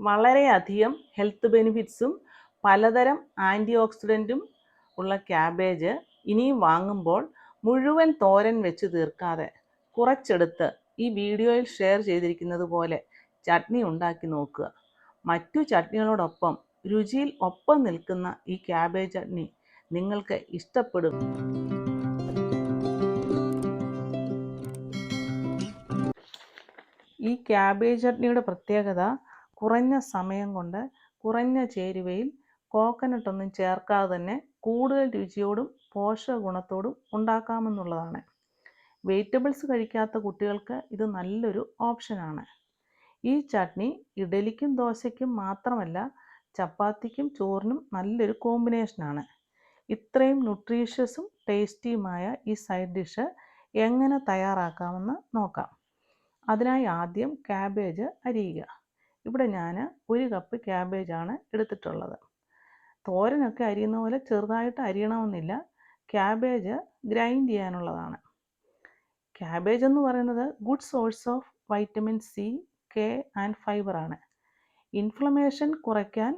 വളരെയധികം ഹെൽത്ത് ബെനിഫിറ്റ്സും പലതരം ആന്റി ഓക്സിഡന്റും ഉള്ള ക്യാബേജ് ഇനിയും വാങ്ങുമ്പോൾ മുഴുവൻ തോരൻ വെച്ച് തീർക്കാതെ കുറച്ചെടുത്ത് ഈ വീഡിയോയിൽ ഷെയർ ചെയ്തിരിക്കുന്നത് പോലെ ചട്നി ഉണ്ടാക്കി നോക്കുക. മറ്റു ചട്നികളോടൊപ്പം രുചിയിൽ ഒപ്പം നിൽക്കുന്ന ഈ ക്യാബേജ് ചട്നി നിങ്ങൾക്ക് ഇഷ്ടപ്പെടും. ഈ ക്യാബേജ് ചട്നിയുടെ പ്രത്യേകത കുറഞ്ഞ സമയം കൊണ്ട് കുറഞ്ഞ ചേരുവയിൽ കോക്കനട്ട് ഒന്നും ചേർക്കാതെ തന്നെ കൂടുതൽ രുചിയോടും പോഷക ഗുണത്തോടും ഉണ്ടാക്കാമെന്നുള്ളതാണ്. വെജിറ്റബിൾസ് കഴിക്കാത്ത കുട്ടികൾക്ക് ഇത് നല്ലൊരു ഓപ്ഷനാണ് ഈ ചട്നി ഇഡലിക്കും ദോശയ്ക്കും മാത്രമല്ല ചപ്പാത്തിക്കും ചോറിനും നല്ലൊരു കോമ്പിനേഷനാണ് ഇത്രയും ന്യൂട്രീഷ്യസും ടേസ്റ്റിയുമായ ഈ സൈഡ് ഡിഷ് എങ്ങനെ തയ്യാറാക്കാമെന്ന് നോക്കാം. അതിനായി ആദ്യം ക്യാബേജ് അരിയുക. ഇവിടെ ഞാൻ ഒരു കപ്പ് ക്യാബേജാണ് എടുത്തിട്ടുള്ളത്. തോരനൊക്കെ അരിയുന്ന പോലെ ചെറുതായിട്ട് അരിയണമെന്നില്ല. ക്യാബേജ് ഗ്രൈൻഡ് ചെയ്യാനുള്ളതാണ്. ക്യാബേജ് എന്ന് പറയുന്നത് good source of vitamin C K and ഫൈബറാണ് inflammation കുറയ്ക്കാൻ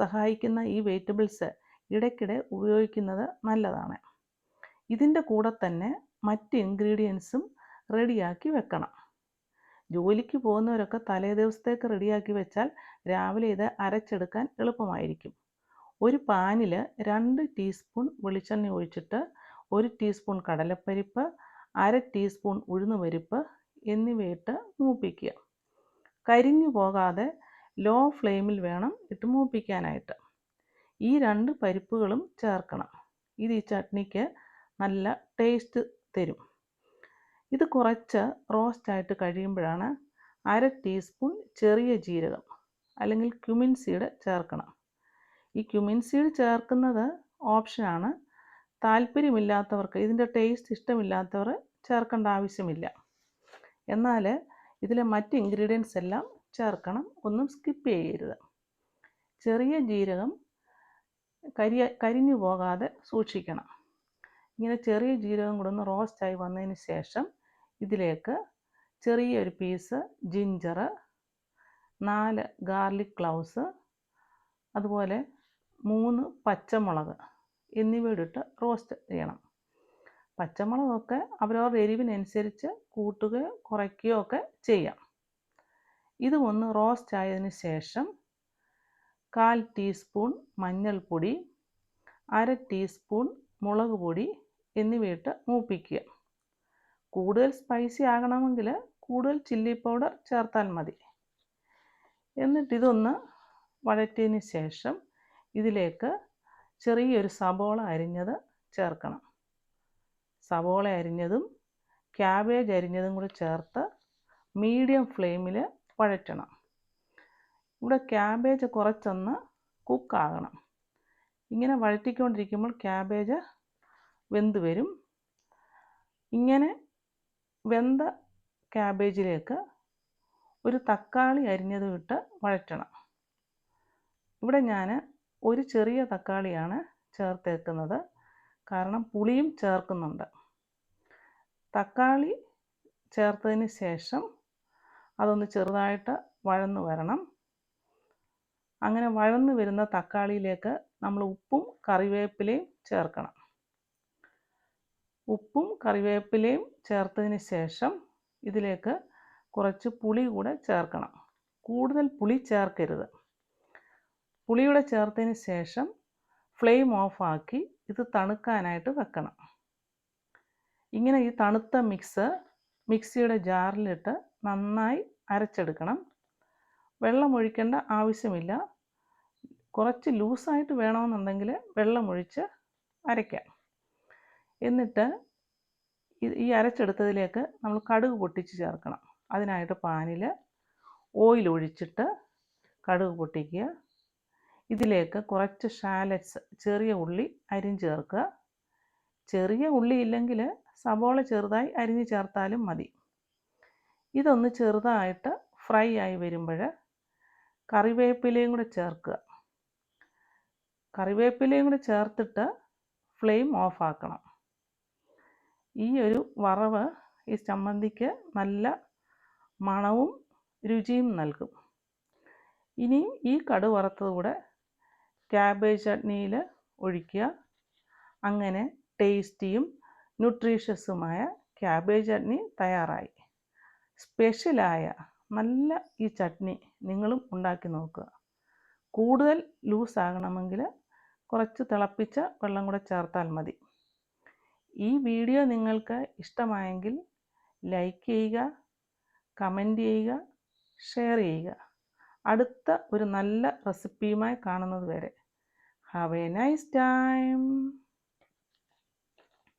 സഹായിക്കുന്ന ഈ വെജിറ്റബിൾസ് ഇടയ്ക്കിടെ ഉപയോഗിക്കുന്നത് നല്ലതാണ്. ഇതിന്റെ കൂടെ തന്നെ മറ്റ് ഇൻഗ്രീഡിയൻസും റെഡിയാക്കി വെക്കണം. ജോലിക്ക് പോകുന്നവരൊക്കെ തലേ ദിവസത്തേക്ക് റെഡിയാക്കി വെച്ചാൽ രാവിലെ ഇത് അരച്ചെടുക്കാൻ എളുപ്പമായിരിക്കും. ഒരു പാനിൽ രണ്ട് ടീസ്പൂൺ വെളിച്ചെണ്ണ ഒഴിച്ചിട്ട് ഒരു ടീസ്പൂൺ കടലപ്പരിപ്പ് അര ടീസ്പൂൺ ഉഴുന്നുപരിപ്പ് എന്നിവയിട്ട് മൂപ്പിക്കുക. കരിഞ്ഞു പോകാതെ ലോ ഫ്ലെയിമിൽ വേണം ഇട്ട് മൂപ്പിക്കാനായിട്ട്. ഈ രണ്ട് പരിപ്പുകളും ചേർക്കണം. ഇത് ഈ ചട്നിക്ക് നല്ല ടേസ്റ്റ് തരും. ഇത് കുറച്ച് റോസ്റ്റായിട്ട് കഴിയുമ്പോഴാണ് അര ടീസ്പൂൺ ചെറിയ ജീരകം അല്ലെങ്കിൽ ക്യുമിൻ സീഡ് ചേർക്കണം. ഈ ക്യുമിൻ സീഡ് ചേർക്കുന്നത് ഓപ്ഷനാണ് താല്പര്യമില്ലാത്തവർക്ക് ഇതിന്റെ ടേസ്റ്റ് ഇഷ്ടമില്ലാത്തവർ ചേർക്കേണ്ട ആവശ്യമില്ല. എന്നാൽ ഇതിലെ മറ്റ് ഇൻഗ്രീഡിയൻസ് എല്ലാം ചേർക്കണം ഒന്നും സ്കിപ്പ് ചെയ്യരുത്. ചെറിയ ജീരകം കരിയ കരിഞ്ഞു പോകാതെ സൂക്ഷിക്കണം. ഇങ്ങനെ ചെറിയ ജീരകം കൂടെ ഒന്ന് റോസ്റ്റായി വന്നതിന് ശേഷം ഇതിലേക്ക് ചെറിയൊരു പീസ് ജിഞ്ചർ നാല് ഗാർലിക് ക്ലൗസ് അതുപോലെ മൂന്ന് പച്ചമുളക് എന്നിവ ഇട്ട് റോസ്റ്റ് ചെയ്യണം. പച്ചമുളകൊക്കെ അവരവരുടെ എരിവിനനുസരിച്ച് കൂട്ടുകയോ കുറയ്ക്കുകയോ ഒക്കെ ചെയ്യാം. ഇത് ഒന്ന് റോസ്റ്റ് ആയതിന് ശേഷം കാൽ ടീസ്പൂൺ മഞ്ഞൾപ്പൊടി അര ടീസ്പൂൺ മുളക് പൊടി എന്നിവയിട്ട് മൂപ്പിക്കുക. കൂടുതൽ സ്പൈസി ആകണമെങ്കിൽ കൂടുതൽ ചില്ലി പൗഡർ ചേർത്താൽ മതി. എന്നിട്ട് ഇതൊന്ന് വഴറ്റിയതിന് ശേഷം ഇതിലേക്ക് ചെറിയൊരു സബോള അരിഞ്ഞത് ചേർക്കണം. സബോള അരിഞ്ഞതും ക്യാബേജ് അരിഞ്ഞതും കൂടി ചേർത്ത് മീഡിയം ഫ്ലെയിമിൽ വഴറ്റണം. ഇവിടെ ക്യാബേജ് കുറച്ചൊന്ന് കുക്കാകണം ഇങ്ങനെ വഴറ്റിക്കൊണ്ടിരിക്കുമ്പോൾ ക്യാബേജ് വെന്ത് വരും. ഇങ്ങനെ വെന്ത ക്യാബേജിലേക്ക് ഒരു തക്കാളി അരിഞ്ഞതും ഇട്ട് വഴറ്റണം. ഇവിടെ ഞാൻ ഒരു ചെറിയ തക്കാളിയാണ് ചേർത്തേക്കുന്നത്. കാരണം പുളിയും ചേർക്കുന്നുണ്ട്. തക്കാളി ചേർത്തതിന് ശേഷം അതൊന്ന് ചെറുതായിട്ട് വഴന്നു വരണം. അങ്ങനെ വഴന്നു വരുന്ന തക്കാളിയിലേക്ക് നമ്മൾ ഉപ്പും കറിവേപ്പിലയും ചേർക്കണം. ഉപ്പും കറിവേപ്പിലയും ചേർത്തതിന് ശേഷം ഇതിലേക്ക് കുറച്ച് പുളി കൂടെ ചേർക്കണം. കൂടുതൽ പുളി ചേർക്കരുത്. പുളിയുടെ ചേർത്തതിന് ശേഷം ഫ്ലെയിം ഓഫാക്കി ഇത് തണുക്കാനായിട്ട് വെക്കണം. ഇങ്ങനെ ഈ തണുത്ത മിക്സ് മിക്സിയുടെ ജാറിലിട്ട് നന്നായി അരച്ചെടുക്കണം. വെള്ളമൊഴിക്കേണ്ട ആവശ്യമില്ല. കുറച്ച് ലൂസായിട്ട് വേണമെന്നുണ്ടെങ്കിൽ വെള്ളമൊഴിച്ച് അരയ്ക്കാം. എന്നിട്ട് ഈ അരച്ചെടുത്തതിലേക്ക് നമ്മൾ കടുക് പൊട്ടിച്ച് ചേർക്കണം. അതിനായിട്ട് പാനിൽ ഓയിൽ ഒഴിച്ചിട്ട് കടുക് പൊട്ടിക്കുക. ഇതിലേക്ക് കുറച്ച് ഷാലറ്റ്സ് ചെറിയ ഉള്ളി അരിഞ്ഞ് ചേർക്കുക. ചെറിയ ഉള്ളി ഇല്ലെങ്കിൽ സബോള ചെറുതായി അരിഞ്ഞ് ചേർത്താലും മതി. ഇതൊന്ന് ചെറുതായിട്ട് ഫ്രൈ ആയി വരുമ്പോൾ കറിവേപ്പിലയും കൂടെ ചേർക്കുക. കറിവേപ്പിലയും കൂടെ ചേർത്തിട്ട് ഫ്ലെയിം ഓഫാക്കണം ഈ ഒരു വറവ് ഈ ചമ്മന്തിക്ക് നല്ല മണവും രുചിയും നൽകും. ഇനിയും ഈ കടു വറുത്തത് കൂടെ ക്യാബേജ് ചട്നിയിൽ ഒഴിക്കുക. അങ്ങനെ ടേസ്റ്റിയും ന്യൂട്രീഷ്യസുമായ ക്യാബേജ് ചട്നി തയ്യാറായി. സ്പെഷ്യലായ നല്ല ഈ ചട്നി നിങ്ങളും ഉണ്ടാക്കി നോക്കുക. കൂടുതൽ ലൂസ് ആകണമെങ്കിൽ കുറച്ച് തിളപ്പിച്ച വെള്ളം കൂടെ ചേർത്താൽ മതി. ഈ വീഡിയോ നിങ്ങൾക്ക് ഇഷ്ടമായെങ്കിൽ ലൈക്ക് ചെയ്യുക കമന്റ് ചെയ്യുക ഷെയർ ചെയ്യുക. അടുത്ത ഒരു നല്ല റെസിപ്പിയുമായി കാണുന്നത് വരെ. Have a nice time.